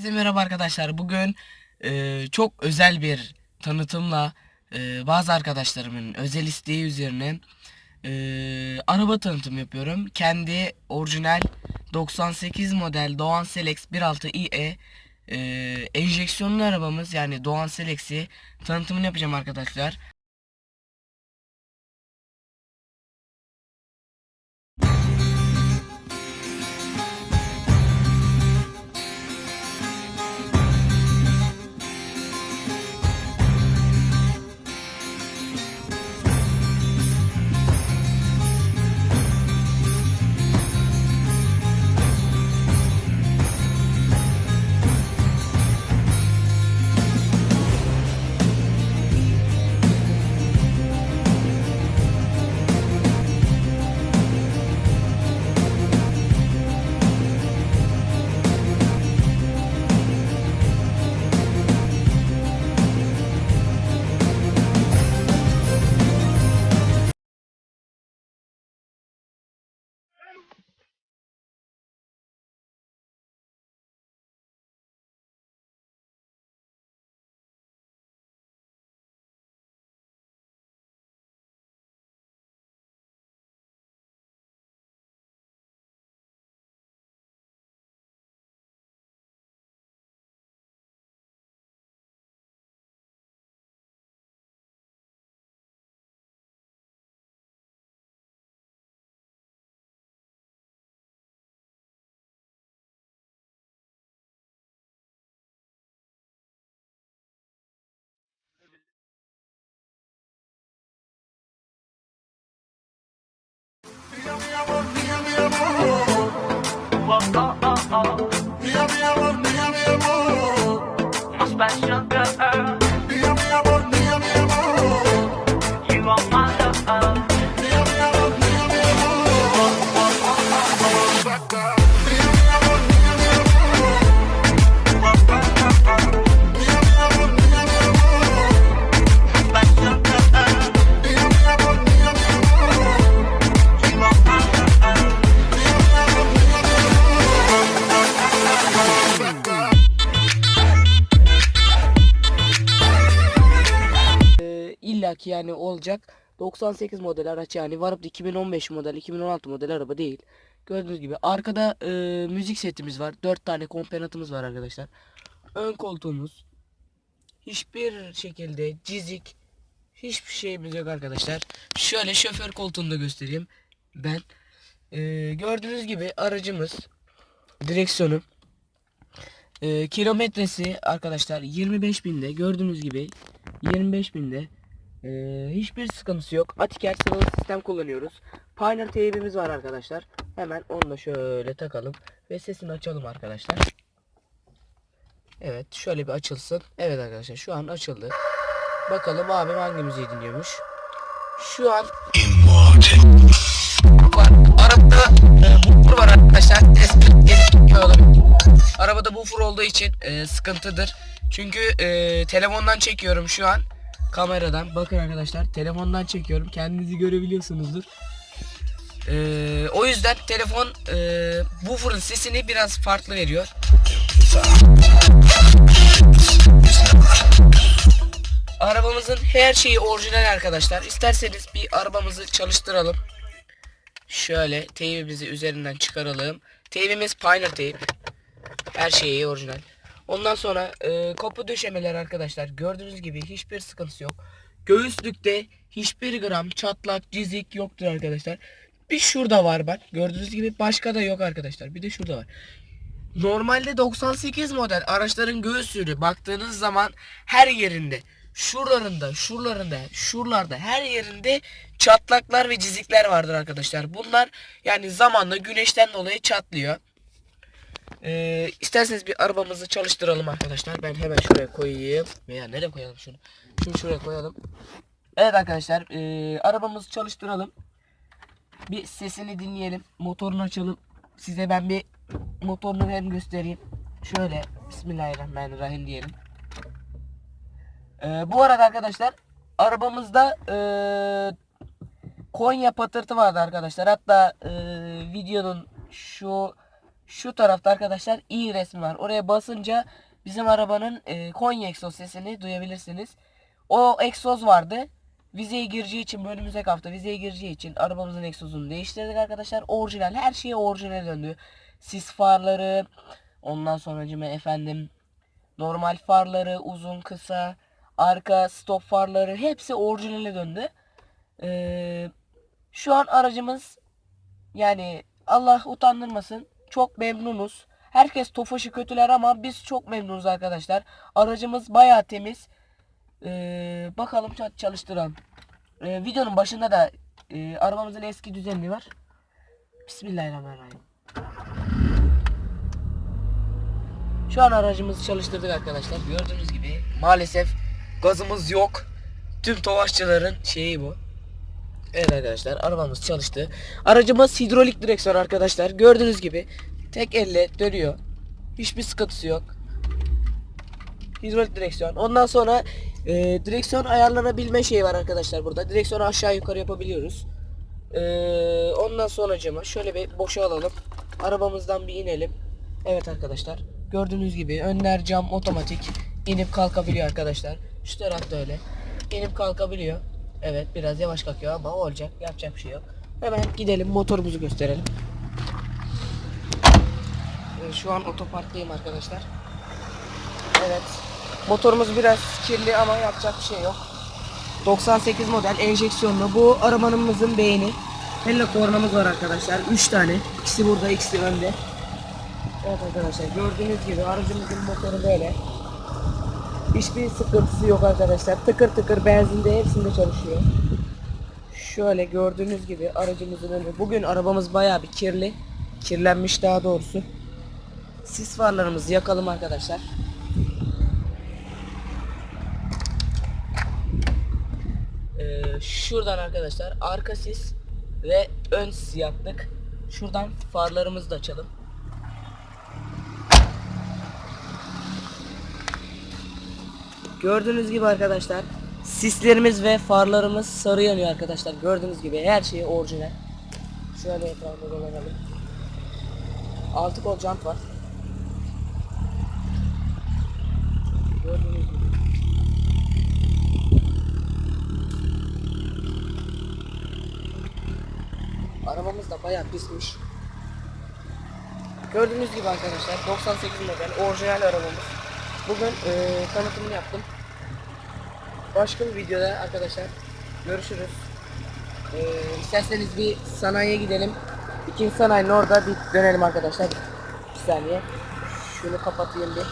Herkese merhaba arkadaşlar. Bugün e, çok özel bir tanıtımla e, bazı arkadaşlarımın özel isteği üzerine e, araba tanıtım yapıyorum. Kendi orijinal 98 model Doğan Selex 1.6 IE e, enjeksiyonlu arabamız yani Doğan Selex'i tanıtımını yapacağım arkadaşlar. up. İllaki yani olacak 98 model araç yani varıp da 2015 model 2016 model araba değil. Gördüğünüz gibi arkada e, müzik setimiz var. 4 tane komponentimiz var arkadaşlar. Ön koltuğumuz hiçbir şekilde cizik hiçbir şeyimiz yok arkadaşlar. Şöyle şoför koltuğunu da göstereyim. Ben e, gördüğünüz gibi aracımız direksiyonu e, kilometresi arkadaşlar 25 binde gördüğünüz gibi 25 binde ee, hiçbir sıkıntısı yok. Atiker sıvılı sistem kullanıyoruz. Pioneer teybimiz var arkadaşlar. Hemen onu da şöyle takalım ve sesini açalım arkadaşlar. Evet şöyle bir açılsın. Evet arkadaşlar şu an açıldı. Bakalım abim hangi müziği dinliyormuş. Şu an var. Arabada e, buffer var arkadaşlar. Tespit olabilir. Arabada buffer olduğu için e, sıkıntıdır. Çünkü e, telefondan çekiyorum şu an. Kameradan. Bakın arkadaşlar telefondan çekiyorum. Kendinizi görebiliyorsunuzdur. E, o yüzden telefon e, buffer'ın sesini biraz farklı veriyor. Arabamızın her şeyi orijinal arkadaşlar. İsterseniz bir arabamızı çalıştıralım. Şöyle teybimizi üzerinden çıkaralım. Teybimiz Pioneer teyp. Her şeyi orijinal. Ondan sonra e, kapı döşemeler arkadaşlar. Gördüğünüz gibi hiçbir sıkıntısı yok. Göğüslükte hiçbir gram çatlak, cizik yoktur arkadaşlar. Bir şurada var bak. Gördüğünüz gibi başka da yok arkadaşlar. Bir de şurada var. Normalde 98 model araçların göğüslüğünü baktığınız zaman her yerinde şuralarında, şuralarında, şuralarda her yerinde çatlaklar ve cizikler vardır arkadaşlar. Bunlar yani zamanla güneşten dolayı çatlıyor. Ee, isterseniz bir arabamızı çalıştıralım arkadaşlar. Ben hemen şuraya koyayım. Veya nereye koyalım şunu? Şunu şuraya koyalım. Evet arkadaşlar ee, arabamızı çalıştıralım. Bir sesini dinleyelim. Motorunu açalım. Size ben bir motorunu hem göstereyim. Şöyle Bismillahirrahmanirrahim diyelim. Ee, bu arada arkadaşlar arabamızda ee, Konya patırtı vardı arkadaşlar. Hatta ee, videonun şu Şu tarafta arkadaşlar i resmi var. Oraya basınca bizim arabanın e, Konya egzoz sesini duyabilirsiniz. O egzoz vardı. Vizeye gireceği için önümüzdeki hafta vizeye gireceği için arabamızın egzozunu değiştirdik arkadaşlar. Orijinal her şey orijinal döndü. Sis farları ondan sonra efendim normal farları uzun kısa arka stop farları hepsi orijinale döndü. Ee, şu an aracımız yani Allah utandırmasın çok memnunuz. Herkes Tofaş'ı kötüler ama biz çok memnunuz arkadaşlar. Aracımız baya temiz. Ee, bakalım ça- çalıştıralım. Ee, videonun başında da e, arabamızın eski düzenli var. Bismillahirrahmanirrahim. Şu an aracımızı çalıştırdık arkadaşlar. Gördüğünüz gibi maalesef gazımız yok. Tüm tovaşçıların şeyi bu. Evet arkadaşlar arabamız çalıştı. Aracımız hidrolik direksiyon arkadaşlar. Gördüğünüz gibi tek elle dönüyor. Hiçbir sıkıntısı yok. Hidrolik direksiyon. Ondan sonra e, direksiyon ayarlanabilme şeyi var arkadaşlar burada. Direksiyonu aşağı yukarı yapabiliyoruz. E, ondan sonra şöyle bir boşa alalım. Arabamızdan bir inelim. Evet arkadaşlar. Gördüğünüz gibi önler cam otomatik. inip kalkabiliyor arkadaşlar. Şu tarafta öyle. İnip kalkabiliyor. Evet biraz yavaş kalkıyor ama olacak. Yapacak bir şey yok. Hemen gidelim motorumuzu gösterelim. Şu an otoparktayım arkadaşlar. Evet. Motorumuz biraz kirli ama yapacak bir şey yok. 98 model enjeksiyonlu. Bu arabanımızın beyni. Hella kornamız var arkadaşlar. 3 tane. İkisi burada, ikisi önde. Evet arkadaşlar gördüğünüz gibi aracımızın motoru böyle. Hiçbir sıkıntısı yok arkadaşlar. Tıkır tıkır benzinde hepsinde çalışıyor. Şöyle gördüğünüz gibi aracımızın önü. Bugün arabamız bayağı bir kirli. Kirlenmiş daha doğrusu. Sis farlarımızı yakalım arkadaşlar. Ee, şuradan arkadaşlar arka sis ve ön sis yaktık. Şuradan farlarımızı da açalım. Gördüğünüz gibi arkadaşlar sislerimiz ve farlarımız sarı yanıyor arkadaşlar. Gördüğünüz gibi her şey orijinal. Şöyle etrafında dolanalım. Altı kol jant var. Gördüğünüz gibi. Arabamız da bayağı pismiş. Gördüğünüz gibi arkadaşlar 98 model orijinal arabamız. Bugün eee tanıtımını yaptım. Başka bir videoda arkadaşlar görüşürüz. Eee isterseniz bir sanayiye gidelim. İkinci sanayinin orada bir dönelim arkadaşlar. Bir saniye. Şunu kapatayım bir.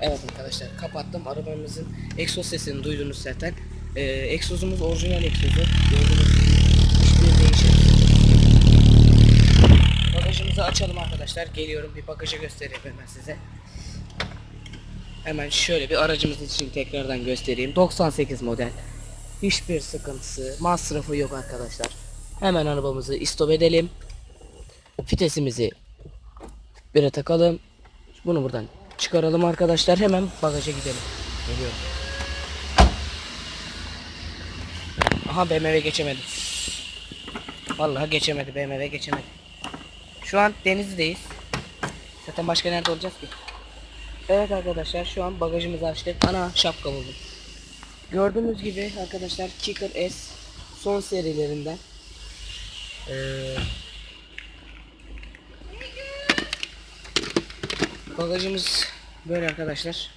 Evet arkadaşlar kapattım. Arabamızın egzoz sesini duydunuz zaten. Ee, egzozumuz orijinal egzozu. Gördüğünüz gibi hiçbir değişim. Bagajımızı açalım arkadaşlar. Geliyorum bir bagajı göstereyim hemen size. Hemen şöyle bir aracımız için tekrardan göstereyim. 98 model. Hiçbir sıkıntısı, masrafı yok arkadaşlar. Hemen arabamızı istop edelim. Fitesimizi bire takalım. Bunu buradan çıkaralım arkadaşlar. Hemen bagaja gidelim. Geliyorum. Aha BMW geçemedim. Vallahi geçemedi BMW geçemedi. Şu an Denizli'deyiz. Zaten başka nerede olacağız ki? Evet arkadaşlar şu an bagajımızı açtık. Ana şapka buldum. Gördüğünüz gibi arkadaşlar Kicker S son serilerinden. Ee, bagajımız böyle arkadaşlar.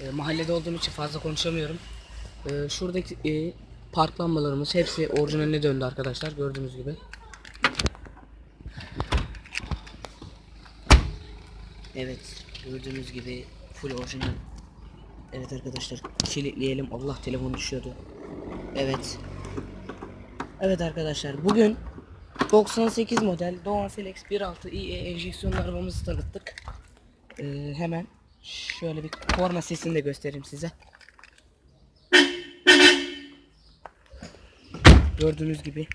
Ee, mahallede olduğum için fazla konuşamıyorum. Ee, şuradaki e, park lambalarımız hepsi orijinaline döndü arkadaşlar gördüğünüz gibi. Evet gördüğünüz gibi full orijinal. Evet arkadaşlar kilitleyelim. Allah telefon düşüyordu. Evet. Evet arkadaşlar bugün 98 model Doğan Flex 1.6 IE enjeksiyonlu arabamızı tanıttık. Ee, hemen şöyle bir korna sesini de göstereyim size. Gördüğünüz gibi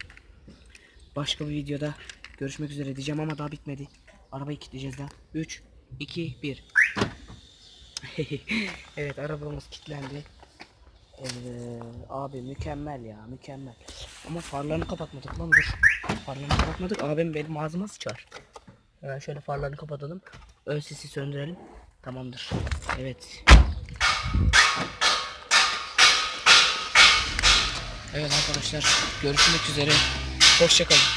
başka bir videoda görüşmek üzere diyeceğim ama daha bitmedi. Arabayı kilitleyeceğiz daha. 3 2 1 Evet arabamız kilitlendi. Evet, abi mükemmel ya mükemmel. Ama farlarını kapatmadık lan dur. Farlarını kapatmadık abim benim ağzıma sıçar. Hemen şöyle farlarını kapatalım. Ön sesi söndürelim. Tamamdır. Evet. Evet arkadaşlar görüşmek üzere. Hoşçakalın.